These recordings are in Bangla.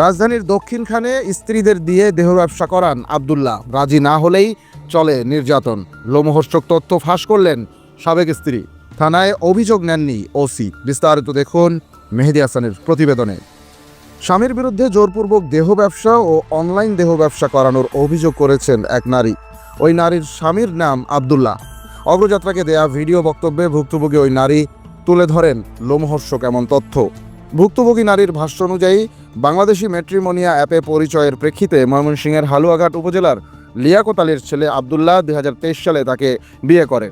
রাজধানীর দক্ষিণখানে স্ত্রীদের দিয়ে দেহ ব্যবসা করান আবদুল্লাহ। রাজি না হলেই চলে নির্যাতন। লোমহর্ষক তথ্য ফাঁস করলেন সাবেক স্ত্রী। থানায় অভিযোগ নেননি ওসি। বিস্তারিত দেখুন মেহেদি হাসানের প্রতিবেদনে। স্বামীর বিরুদ্ধে জোরপূর্বক দেহ ব্যবসা ও অনলাইন দেহ ব্যবসা করানোর অভিযোগ করেছেন এক নারী। ওই নারীর স্বামীর নাম আবদুল্লাহ। অগ্রযাত্রাকে দেয়া ভিডিও বক্তব্যে ভুক্তভোগী ওই নারী তুলে ধরেন লোমহর্ষক এমন তথ্য। ভুক্তভোগী নারীর ভাষ্য অনুযায়ী বাংলাদেশি ম্যাট্রিমোনিয়া অ্যাপে পরিচয়ের প্রেক্ষিতে ময়মনসিংহের হালুয়াঘাট উপজেলার লিয়াকত আলীর ছেলে আবদুল্লাহ দুই সালে তাকে বিয়ে করে।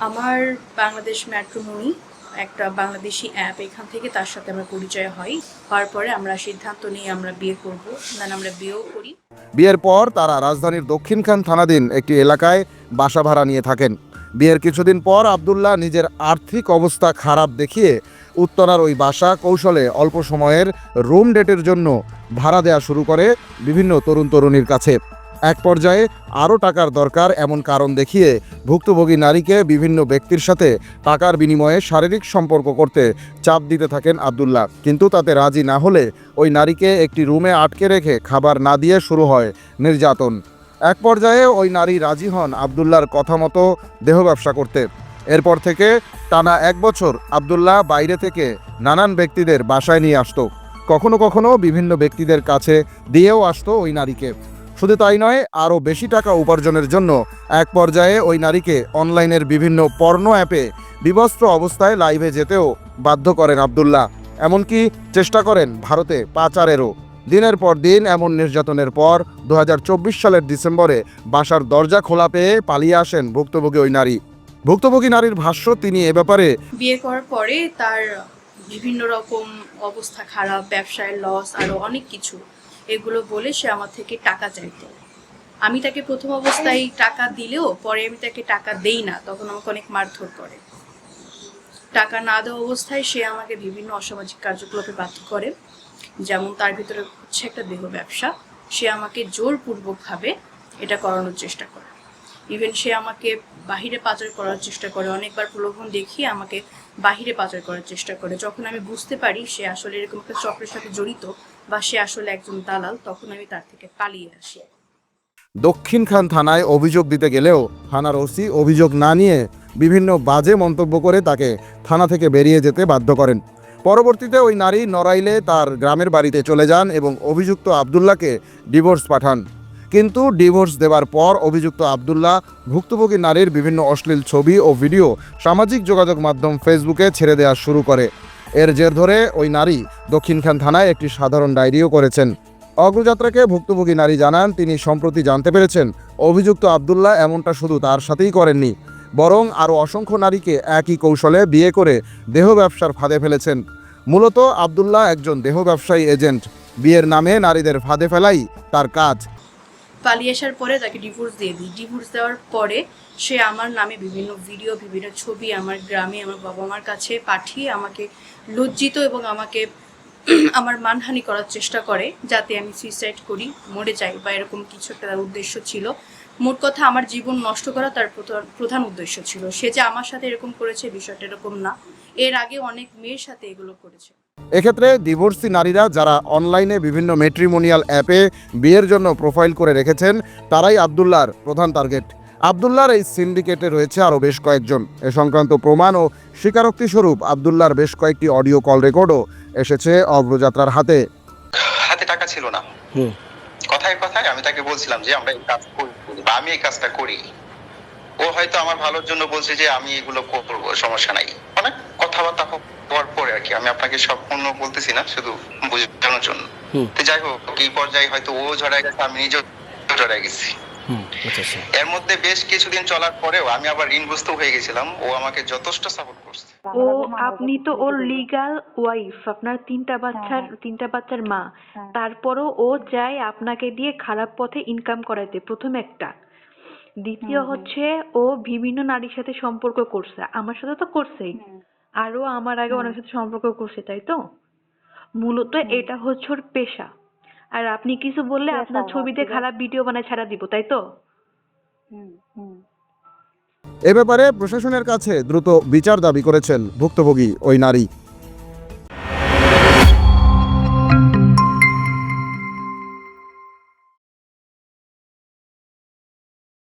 আমার বাংলাদেশ ম্যাট্রোমনি একটা বাংলাদেশি অ্যাপ এখান থেকে তার সাথে আমার পরিচয় হয়। হওয়ার পরে আমরা সিদ্ধান্ত নিয়ে আমরা বিয়ে করব। দেন আমরা বিয়েও করি। বিয়ের পর তারা রাজধানীর দক্ষিণখান থানাধীন একটি এলাকায় বাসা ভাড়া নিয়ে থাকেন। বিয়ের কিছুদিন পর আবদুল্লাহ নিজের আর্থিক অবস্থা খারাপ দেখিয়ে উত্তরার ওই বাসা কৌশলে অল্প সময়ের রুম ডেটের জন্য ভাড়া দেওয়া শুরু করে বিভিন্ন তরুণ তরুণীর কাছে। এক পর্যায়ে আরও টাকার দরকার এমন কারণ দেখিয়ে ভুক্তভোগী নারীকে বিভিন্ন ব্যক্তির সাথে টাকার বিনিময়ে শারীরিক সম্পর্ক করতে চাপ দিতে থাকেন আবদুল্লাহ। কিন্তু তাতে রাজি না হলে ওই নারীকে একটি রুমে আটকে রেখে খাবার না দিয়ে শুরু হয় নির্যাতন। এক পর্যায়ে ওই নারী রাজি হন আবদুল্লাহর কথা মতো দেহ ব্যবসা করতে। এরপর থেকে টানা এক বছর আবদুল্লাহ বাইরে থেকে নানান ব্যক্তিদের বাসায় নিয়ে আসতো। কখনো কখনো বিভিন্ন ব্যক্তিদের কাছে দিয়েও আসতো ওই নারীকে। শুধু তাই নয়, আরও বেশি টাকা উপার্জনের জন্য এক পর্যায়ে ওই নারীকে অনলাইনের বিভিন্ন পর্ণ অ্যাপে বিবস্ত্র অবস্থায় লাইভে যেতেও বাধ্য করেন আবদুল্লাহ। এমনকি চেষ্টা করেন ভারতে পাচারেরও। দিনের পর দিন এমন নির্যাতনের পর দু হাজার চব্বিশ সালের ডিসেম্বরে বাসার দরজা খোলা পেয়ে পালিয়ে আসেন ভুক্তভোগী ওই নারী। ভুক্তভোগী নারীর ভাষ্য, তিনি এ ব্যাপারে বিয়ে করার পরে তার বিভিন্ন রকম অবস্থা খারাপ, ব্যবসায় লস আরও অনেক কিছু। এগুলো বলে সে আমার থেকে টাকা চাইতো। আমি তাকে প্রথম অবস্থায় টাকা দিলেও পরে আমি তাকে টাকা দেই না, তখন আমাকে অনেক মারধর করে। টাকা না দেওয়া অবস্থায় সে আমাকে বিভিন্ন অসামাজিক কার্যকলাপে বাধ্য করে। যেমন তার ভিতরে হচ্ছে একটা দেহ ব্যবসা। সে আমাকে জোরপূর্বকভাবে এটা করানোর চেষ্টা করে। ইভেন সে আমাকে বাহিরে পাচার করার চেষ্টা করে, অনেকবার প্রলোভন দেখিয়ে আমাকে বাহিরে পাচার করার চেষ্টা করে। যখন আমি বুঝতে পারি সে আসলে এরকম একটা চক্রের সাথে জড়িত বা সে আসলে একজন দালাল, তখন আমি তার থেকে পালিয়ে আসি। দক্ষিণখান থানায় অভিযোগ দিতে গেলেও থানার ওসি অভিযোগ না নিয়ে বিভিন্ন বাজে মন্তব্য করে তাকে থানা থেকে বেরিয়ে যেতে বাধ্য করেন। পরবর্তীতে ওই নারী নড়াইলে তার গ্রামের বাড়িতে চলে যান এবং অভিযুক্ত আবদুল্লাহকে ডিভোর্স পাঠান। কিন্তু ডিভোর্স দেওয়ার পর অভিযুক্ত আবদুল্লাহ ভুক্তভোগী নারীর বিভিন্ন অশ্লীল ছবি ও ভিডিও সামাজিক যোগাযোগ মাধ্যম ফেসবুকে ছেড়ে দেওয়া শুরু করে। এর জের ধরে ওই নারী দক্ষিণখান থানায় একটি সাধারণ ডায়েরিও করেছেন। অগ্রযাত্রাকে ভুক্তভোগী নারী জানান, তিনি সম্প্রতি জানতে পেরেছেন, অভিযুক্ত আবদুল্লাহ এমনটা শুধু তার সাথেই করেননি, বরং আরও অসংখ্য নারীকে একই কৌশলে বিয়ে করে দেহ ব্যবসার ফাঁদে ফেলেছেন। মূলত আবদুল্লাহ একজন দেহ ব্যবসায়ী এজেন্ট। বিয়ের নামে নারীদের ফাঁদে ফেলাই তার কাজ। পালিয়ে আসার পরে তাকে ডিভোর্স দিয়ে দিই। ডিভোর্স দেওয়ার পরে সে আমার নামে বিভিন্ন ভিডিও বিভিন্ন ছবি আমার গ্রামে, আমার বাবা মার কাছে পাঠিয়ে আমাকে লজ্জিত এবং আমাকে আমার মানহানি করার চেষ্টা করে যাতে আমি সুইসাইড করি, মরে যাই বা এরকম কিছু একটা তার উদ্দেশ্য ছিল। মোট কথা আমার জীবন নষ্ট করা তার প্রধান- উদ্দেশ্য ছিল। সে যে আমার সাথে এরকম করেছে বিষয়টা এরকম না। এর আগে অনেক মেয়ের সাথে এগুলো করেছে। এক্ষেত্রে ডিভোর্সি নারীরা যারা অনলাইনে বিভিন্ন মেট্রিমোনিয়াল অ্যাপে বিয়ের জন্য প্রোফাইল করে রেখেছেন তারাই আবদুল্লাহর প্রধান টার্গেট আবদুল্লাহর এই সিন্ডিকেটে রয়েছে আরও বেশ কয়েকজন। এ সংক্রান্ত প্রমাণ ও স্বীকারোক্তি স্বরূপ আবদুল্লাহর বেশ কয়েকটি অডিও কল রেকর্ডও এসেছে অগ্রযাত্রার হাতে। হাতে টাকা ছিল না। কথায় কথায় আমি তাকে বলছিলাম যে আমরা এই কাজ করি বা আমি এই কাজটা করি। ও হয়তো আমার ভালোর জন্য বলছে যে আমি এগুলো করব সমস্যা নাই। অনেক কথাবার্তা হওয়ার পরে কি আমি আপনাকে সম্পূর্ণ বলতেছি না শুধু বোঝানোর জন্য। তো যাই হোক এই পর্যায়ে হয়তো ও ঝড়াই গেছে আমি নিজেও ঝড়াই গেছি। এর মধ্যে বেশ কিছুদিন চলার পরেও আমি আবার ঋণগ্রস্ত হয়ে গেছিলাম ও আমাকে যথেষ্ট সাপোর্ট করছে। ও আপনি তো ওর লিগ্যাল ওয়াইফ আপনার তিনটা বাচ্চার তিনটা বাচ্চার মা। তারপরও ও চায় আপনাকে দিয়ে খারাপ পথে ইনকাম করাইতে প্রথম একটা। দ্বিতীয় হচ্ছে ও বিভিন্ন নারীর সাথে সম্পর্ক করছে আমার সাথে তো করছেই। আরও আমার আগে অনেক সাথে সম্পর্ক করছে তাই তো? মূলত এটা হচ্ছে ওর পেশা। আর আপনি কিছু বললে আপনার ছবিতে খারাপ ভিডিও বানায় ছাড়া দিব তাই তো? এ ব্যাপারে প্রশাসনের কাছে দ্রুত বিচার দাবি করেছেন ভুক্তভোগী ওই নারী।